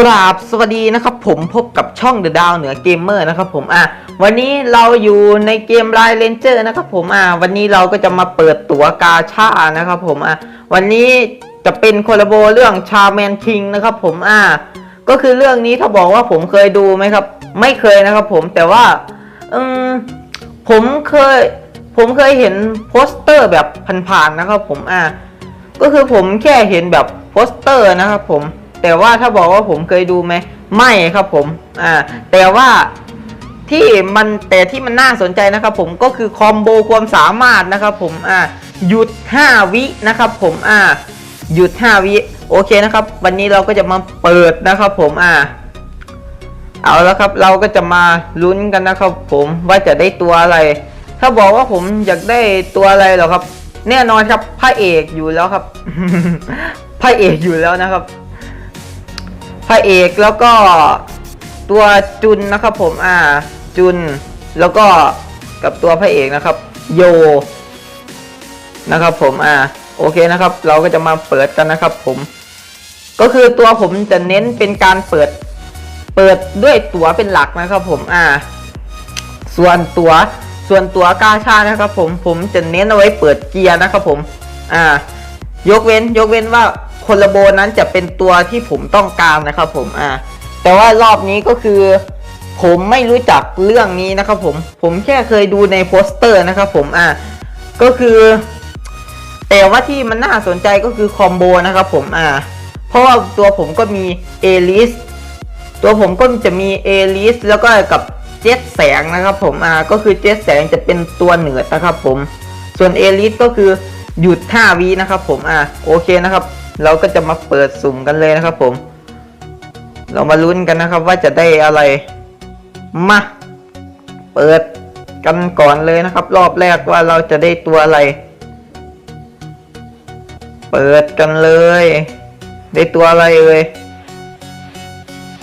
กราบสวัสดีนะครับผมพบกับช่อง The ดาวเหนือเกมเมอร์นะครับผมอะวันนี้เราอยู่ในเกม Line Ranger นะครับผมอะวันนี้เราก็จะมาเปิดตั๋วกาชานะครับผมอะวันนี้จะเป็นโคลาโบเรื่องชาแมนคิงนะครับผมอะก็คือเรื่องนี้ถ้าบอกว่าผมเคยดูไหมครับ ไม่เคยนะครับผมแต่ว่าอืมผมเคยผมเคยเห็นโปสเตอร์แบบผ่านๆนะครับผมอะก็คือผมแค่เห็นแบบโปสเตอร์นะครับผม แต่ว่าถ้าบอกว่าผมเคยดูไหมไม่ครับผมอ่าแต่ว่าที่มันแต่ที่มันน่าสนใจนะครับผมก็คือคอมโบความสามารถนะครับผมอ่าหยุด 5 วินะครับผมอ่าหยุด 5 วิโอเคนะครับ วันนี้เราก็จะมาเปิดนะครับผมอ่าเอาแล้วครับเราก็จะมาลุ้นกันนะครับผมว่าจะได้ตัวอะไร ถ้าบอกว่าผมอยากได้ตัวอะไรเหรอครับ แน่นอนครับพระเอกอยู่แล้วครับพระเอกอยู่แล้วนะครับ พระเอกแล้วก็ตัวจุนนะครับผมอ่าจุนแล้วก็กับตัวพระเอกนะครับ โยนะครับผมอ่าโอเคนะครับ เราก็จะมาเปิดกันนะครับผม ก็คือตัวผมจะเน้นเป็นการเปิดเปิดด้วยตั๋วเป็นหลักนะครับผมอ่า ส่วนตัวส่วนตัวกาชานะครับผมผมจะเน้นเอาไว้เปิดเกียร์นะครับผม อ่า ยกเว้นยกเว้นว่า คนละโบนั้นจะเป็นตัวที่ผมต้องการนะครับผมอ่าแต่ว่ารอบนี้ก็คือ ผมไม่รู้จักเรื่องนี้นะครับผมผมแค่เคยดูในโปสเตอร์นะครับผมอ่าก็คือ แต่ว่าที่มันน่าสนใจก็คือคอมโบนะครับผมอ่าเพราะว่าตัวผมก็มีเอลิสตัวผมก็จะมีเอลิสแล้วก็กับเจ็ตแสงนะครับผมอ่าก็คือเจ็ตแสงจะเป็นตัวเหนือนะครับผม ส่วนเอลิสก็คือหยุด5วินะครับผมอ่าโอเคนะครับ เราก็จะมาเปิดสุ่มกันเลยนะครับผม เรามาลุ้นกันนะครับว่าจะได้อะไรมาเปิดกันก่อนเลยนะครับ รอบแรกว่าเราจะได้ตัวอะไร เปิดกันเลย ได้ตัวอะไรเอ่ย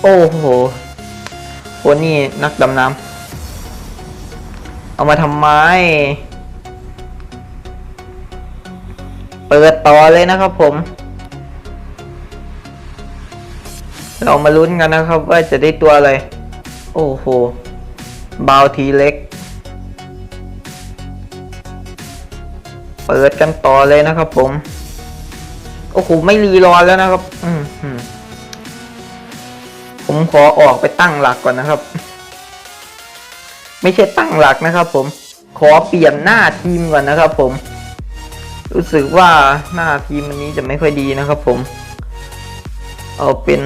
โอ้โหคนนี่นักดำน้ำเอามาทำไม เปิดต่อเลยนะครับผม เรามาลุ้นกันนะครับว่าจะได้ตัวอะไร โอ้โหบาวทีเล็ก เปิดกันต่อเลยนะครับผม โอ้โห ไม่รีรอแล้วนะครับอืมอืมผมขอออกไปตั้งหลักก่อนนะครับ ไม่ใช่ตั้งหลักนะครับผม ขอเปลี่ยนหน้าทีมก่อนนะครับผม รู้สึกว่าหน้าทีมวันนี้จะไม่ค่อยดีนะครับผม เอาเป็น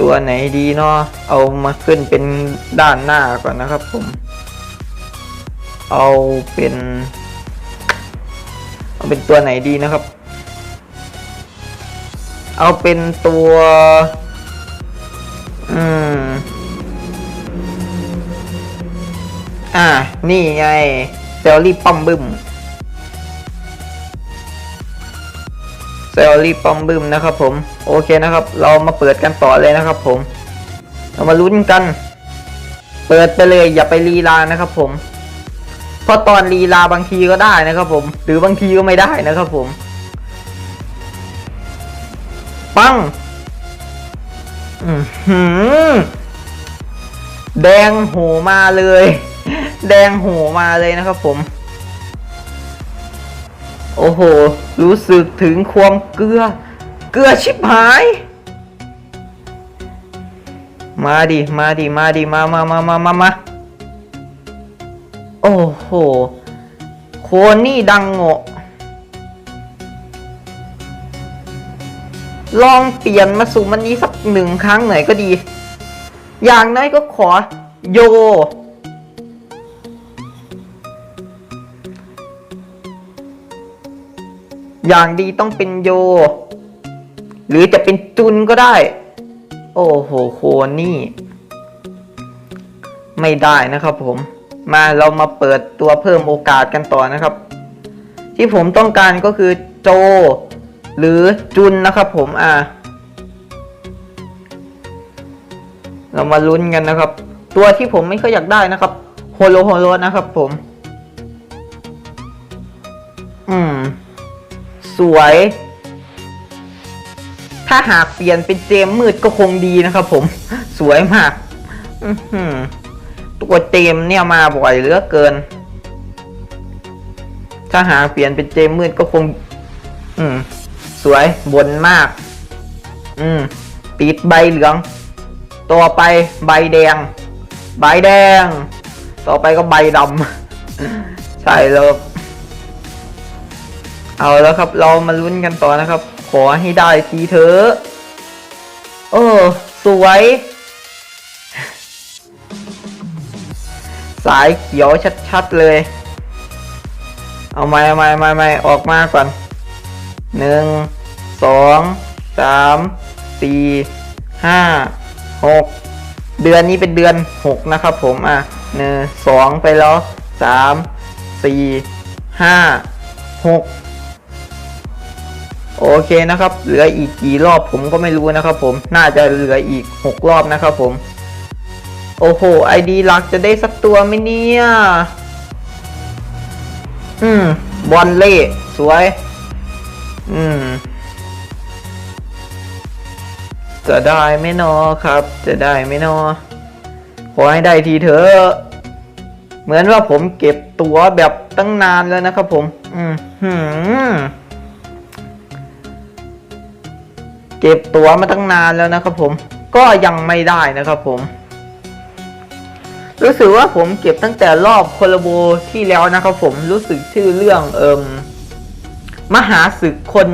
ตัวไหนดีเนาะเอามาขึ้นเป็นด้านหน้าก่อนนะครับผม เอาเป็น เอาเป็นตัวไหนดีนะครับ เอาเป็นตัวอืมอ่า นี่ไงเซลลี่ป้อมบึ้ม ซลลี่ปอมบึมนะครับผมโอเคนะครับ เรามาเปิดกันต่อเลยนะครับผม เรามาลุ้นกัน เปิดไปเลยอย่าไปลีลานะครับผม เพราะตอนลีลาบางทีก็ได้นะครับผม หรือบางทีก็ไม่ได้นะครับผม ปังอื้อหือแดงโหมาเลย แดงโหมาเลยนะครับผม โอ้โห รู้สึกถึงความเกลือ เกลือชิบหาย มาดิ มาดิ มาดิ มามามามามามาโอ้โห โคนี่ดังโงะลองเปลี่ยนมาสู่มันนี้สักหนึ่งครั้งหน่อยก็ดี อย่างน้อยก็ขอโย อย่างดีต้องเป็นโย หรือจะเป็นจุนก็ได้ โอ้โหโคนี่ ไม่ได้นะครับผม มาเรามาเปิดตัวเพิ่มโอกาสกันต่อนะครับ ที่ผมต้องการก็คือโจ หรือจุนนะครับผมอ่าเรามาลุ้นกันนะครับ ตัวที่ผมไม่ค่อยอยากได้นะครับโฮโลโฮโลนะครับผม อืม สวย ถ้าหากเปลี่ยนเป็นเจมมืดก็คงดีนะครับผม สวยมากตัวเจมเนี่ยมาบ่อยเหลือเกิน ถ้าหากเปลี่ยนเป็นเจมมืดก็คง อืม สวยบนมาก อืมติดใบเหลือง ต่อไปใบแดง ใบแดง ต่อไปก็ใบดำใช่แล้ว เอาแล้วครับ เรามาลุ้นกันต่อนะครับ ขอให้ได้ทีเถอะเออสวย สายเขียวชัดๆเลย เอาไม่ไม่ไม่ไม่ออกมาก่อนหนึ่งสองสามสี่ห้าหกเดือนนี้เป็นเดือนหกนะครับผมอะหนึ่งสองไปแล้วสามสี่ห้าหก โอเคนะครับ เหลืออีกกี่รอบผมก็ไม่รู้นะครับ ผมน่าจะเหลืออีกหกรอบนะครับผม โอ้โหไอดีหลักจะได้สักตัวไหมเนี่ย อืม บอลเล่ สวย อืม จะได้ไหมนอครับ จะได้ไหมนอขอให้ได้ทีเถอะเหมือนว่าผมเก็บตัวแบบตั้งนานแล้วนะครับผม อืม เก็บตัวมาตั้งนานแล้วนะครับผมก็ยังไม่ได้นะครับผม รู้สึกว่าผมเก็บตั้งแต่รอบโคลโบที่แล้วนะครับผมรู้สึกชื่อเรื่องเอิมมหาศึกคน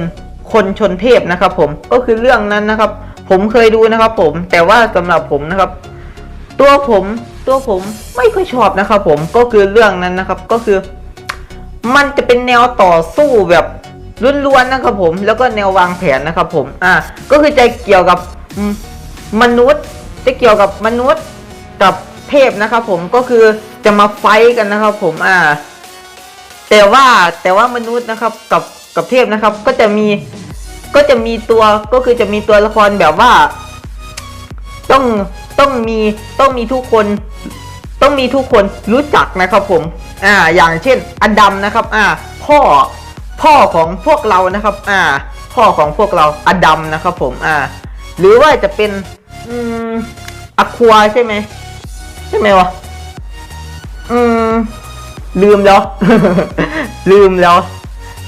คนชนเทพนะครับ ผมก็คือเรื่องนั้นนะครับ ผมเคยดูนะครับ ผมแต่ว่าสำหรับผมนะครับ ตัวผมตัวผมไม่ค่อยชอบนะครับ ผมก็คือเรื่องนั้นนะครับ ก็คือ มันจะเป็นแนวต่อสู้แบบ ล้วนๆนะครับผมแล้วก็แนววางแผนนะครับผมอ่าก็คือจะเกี่ยวกับมนุษย์จะเกี่ยวกับมนุษย์กับเทพนะครับผมก็คือจะมาไฟท์กันนะครับผมอ่าแต่ว่าแต่ว่ามนุษย์นะครับกับกับเทพนะครับก็จะมีก็จะมีตัวก็คือจะมีตัวละครแบบว่า ต้องต้องมีต้องมีทุกคน ต้องมีทุกคนรู้จักนะครับผมอ่าอย่างเช่นอดัมนะครับอ่าพ่อ พ่อของพวกเรานะครับ อ่า พ่อของพวกเราอดัมนะครับ ผม อ่า หรือว่าจะเป็นอืมอควาใช่ไหมใช่ไหมวะอืมลืมแล้ว ลืมแล้ว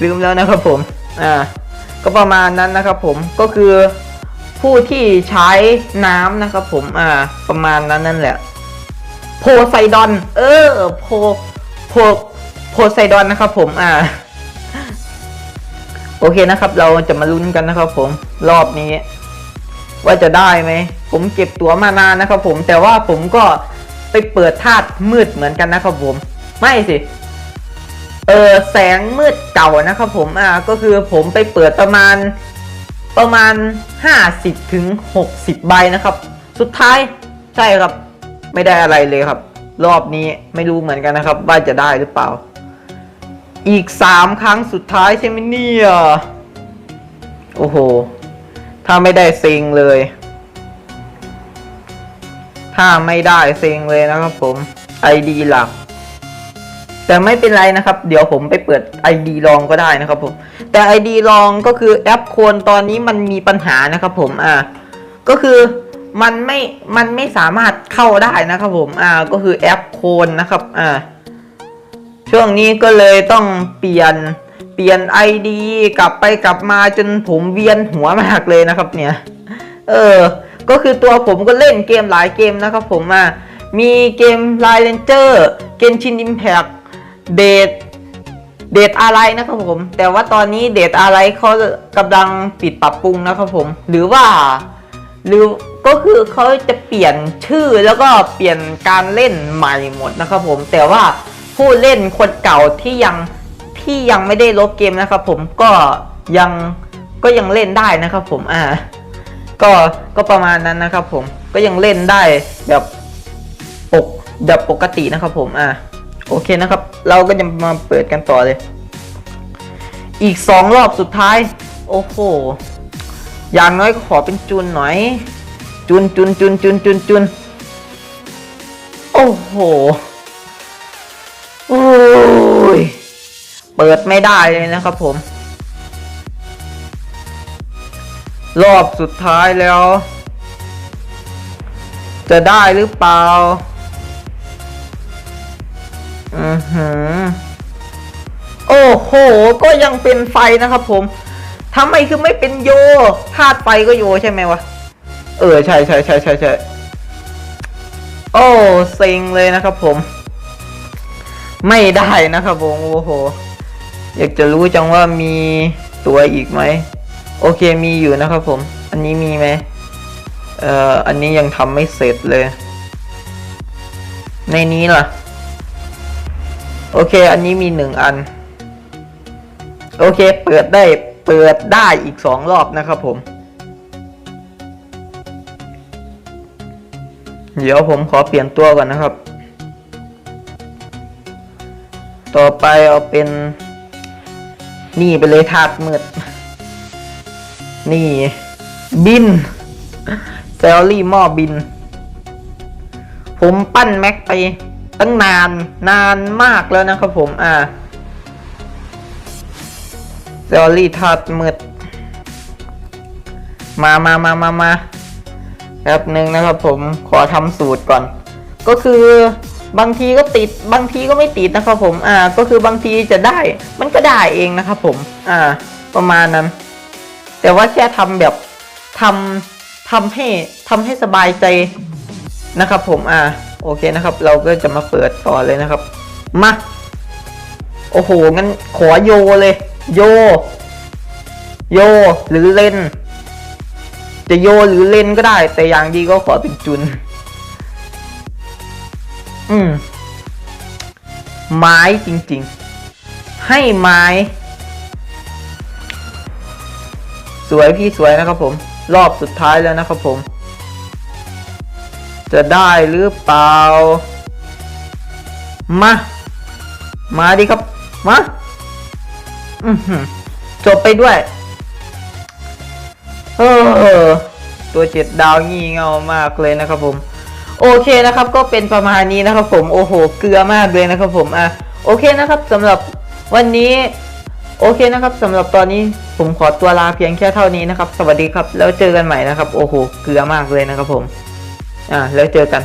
ลืมแล้วนะครับ ผม อ่า ก็ประมาณนั้นนะครับ ผมก็คือผู้ที่ใช้น้ำนะครับ ผม อ่า ประมาณนั้นนั่นแหละ โพไซดอน เออ โพ โพ โพไซดอนนะครับ ผม อ่า โอเคนะครับ เราจะมาลุ้นกันนะครับ ผมรอบนี้ ว่าจะได้ไหมผมเก็บตั๋วมานานนะครับ ผมแต่ว่าผมก็ไปเปิดธาตุมืดเหมือนกันนะครับ ผม ไม่สิเออแสงมืดเก่านะครับ ผมอ่าก็คือผมไปเปิดประมาณประมาณ 50ถึง60 ใบนะครับ สุดท้ายใช่ครับ ไม่ได้อะไรเลยครับ รอบนี้ไม่รู้เหมือนกันนะครับ ว่าจะได้หรือเปล่า อีก3ครั้งสุดท้ายใช่ไหมเนี่ย โอ้โห ถ้าไม่ได้เซ็งเลย ถ้าไม่ได้เซ็งเลยนะครับผม ID หลัก แต่ไม่เป็นไรนะครับ เดี๋ยวผมไปเปิด ID ลองก็ได้นะครับผม แต่ ID ลองก็คือแอปโคนตอนนี้มันมีปัญหานะครับผม อ่า ก็คือมันไม่ มันไม่สามารถเข้าได้นะครับผม อ่า ก็คือแอปโคนนะครับ อ่า ช่วงนี้ก็เลยต้องเปลี่ยนเปลี่ยน ID กลับไปกลับมาจนผมเวียนหัวมากเลยนะครับเนี่ย เออ ก็คือตัวผมก็เล่นเกมหลายเกมนะครับผมอะมีเกมไลน์เลนเจอร์เกมชินอิมแพกเดทเดทอะไรนะครับผม แต่ว่าตอนนี้เดทอะไรเขากำลังปิดปรับปรุงนะครับผม หรือว่า หรือก็คือเขาจะเปลี่ยนชื่อแล้วก็เปลี่ยนการเล่นใหม่หมดนะครับผม แต่ว่า ผู้เล่นคนเก่าที่ยังที่ยังไม่ได้ลบเกมนะครับผมก็ยังก็ยังเล่นได้นะครับผมอ่าก็ก็ประมาณนั้นนะครับผมก็ยังเล่นได้แบบปกแบบปกตินะครับผมอ่าโอเคนะครับ เราก็จะมาเปิดกันต่อเลย อีกสองรอบสุดท้าย โอ้โหอย่างน้อยก็ขอเป็นจุนหน่อย จุนจุนจุนจุนจุนจุนโอ้โห ยเปิดไม่ได้เลยนะครับผม รอบสุดท้ายแล้ว จะได้หรือเปล่า อือหือ โอ้โห ก็ยังเป็นไฟนะครับผมทำไมคือไม่เป็นโยธาตุไฟก็โยใช่ไหมวะ เออ ใช่ใช่ใช่ใช่ใช่โอ้เซ็งเลยนะครับผม ไม่ได้นะครับผมโอ้โห อยากจะรู้จังว่ามีตัวอีกไหม โอเคมีอยู่นะครับผม อันนี้มีไหมเอ่อ อันนี้ยังทำไม่เสร็จเลย ในนี้ล่ะ โอเค อันนี้มีหนึ่งอัน โอเค เปิดได้ เปิดได้อีกสองรอบนะครับผม เดี๋ยวผมขอเปลี่ยนตัวก่อนนะครับ ต่อไปเอาเป็น นี่ไปเลยธาตุมืด นี่ บินแซลลี่หม้อบิน ผมปั้นแม็กไปตั้งนานนานมากแล้วนะครับผม อ่าแซลลี่ธาตุมืด มามามามามาแป๊บหนึ่งนะครับผมขอทำสูตรก่อน ก็คือ บางทีก็ติดบางทีก็ไม่ติดนะครับผมอ่าก็คือบางทีจะได้ มันก็ได้เองนะครับผมอ่าประมาณนั้น แต่ว่าแค่ทำแบบทำทำให้ทำให้สบายใจนะครับผมอ่าโอเคนะครับ เราก็จะมาเปิดต่อเลยนะครับมาโอ้โหงั้นขอโยเลย โย โยหรือเล่น จะโยหรือเล่นก็ได้ แต่อย่างดีก็ขอเป็นจุน อืม ไม้จริง ๆ ให้ไม้ สวยพี่สวยนะครับผม รอบสุดท้ายแล้วนะครับผม จะได้หรือเปล่า มา มาดิครับ มา อือหือจบไปด้วย เออ ตัวเจ็ดดาวงี่เง่ามากเลยนะครับผม โอเคนะครับก็เป็นประมาณนี้นะครับผมโอ้โหเกลือมากเลยนะครับผมอะโอเคนะครับสำหรับวันนี้โอเคนะครับสำหรับตอนนี้ผมขอตัวลาเพียงแค่เท่านี้นะครับ สวัสดีครับ แล้วเจอกันใหม่นะครับ โอ้โหเกลือมากเลยนะครับผมอ่าแล้วเจอกัน